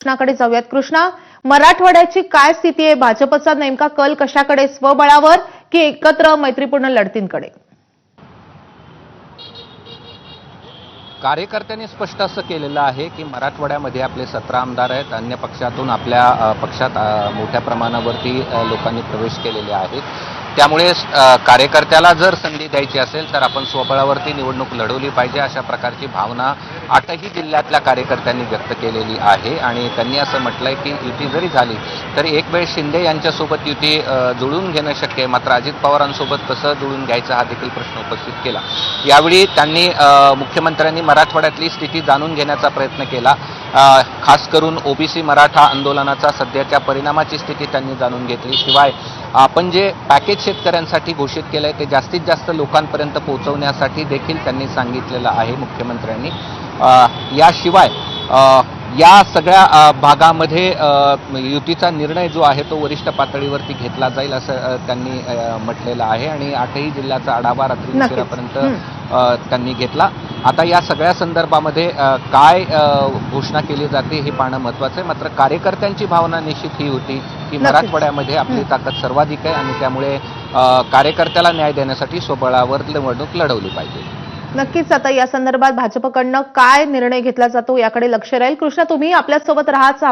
कृष्णाकडे जाऊयात. कृष्णा मराठवाड्याची काय स्थिती आहे? भाजपचा नेमका कल कशाकडे? स्वबळावर की एकत्र मैत्रीपूर्ण लढतींकडे? कार्यकर्त्यांनी स्पष्ट असं केलेलं आहे की मराठवाड्यामध्ये आपले सतरा आमदार आहेत. अन्य पक्षातून आपल्या पक्षात मोठ्या प्रमाणावरती लोकांनी प्रवेश केलेले आहेत. त्यामुळे कार्यकर्त्याला जर संधी द्यायची असेल तर आपण स्वबळावरती निवडणूक लढवली पाहिजे अशा प्रकारची भावना आठही जिल्ह्यातल्या कार्यकर्त्यांनी व्यक्त केलेली आहे. आणि त्यांनी असं म्हटलंय की युती जरी झाली तरी एक वेळ शिंदे यांच्यासोबत युती जुळून जुळवून घेणं शक्य आहे. मात्र अजित पवारांसोबत कसं जुळून घ्यायचं हा देखील प्रश्न उपस्थित केला. यावेळी त्यांनी मुख्यमंत्र्यांनी मराठवाड्यातली स्थिती जाणून घेण्याचा प्रयत्न केला. खास करून ओबीसी मराठा आंदोलनाचा सध्याच्या परिणामाची स्थिती त्यांनी जाणून घेतली. शिवाय आपण जे पॅकेज शेतकऱ्यांसाठी घोषित केलं आहे ते जास्तीत जास्त लोकांपर्यंत पोहोचवण्यासाठी देखील त्यांनी सांगितलेलं आहे मुख्यमंत्र्यांनी. याशिवाय या सगळ्या भागामध्ये युतीचा निर्णय जो आहे तो वरिष्ठ पातळीवरती घेतला जाईल असं त्यांनी म्हटलेलं आहे. आणि आठही जिल्ह्याचा आढावा रात्री. उशिरापर्यंत त्यांनी घेतला. आता या सगळ्या संदर्भामध्ये काय घोषणा केली जाते हे पाहणं महत्वाचं आहे. मात्र कार्यकर्त्यांची भावना निश्चित ही होती की. मराठवाड्यामध्ये आपली. ताकद सर्वाधिक आहे आणि त्यामुळे कार्यकर्त्याला न्याय देण्यासाठी स्वबळावर निवडणूक लढवली पाहिजे. नक्कीच. आता या संदर्भात भाजपकडनं काय निर्णय घेतला जातो याकडे लक्ष राहील. कृष्णा तुम्ही आपल्यासोबत राहाच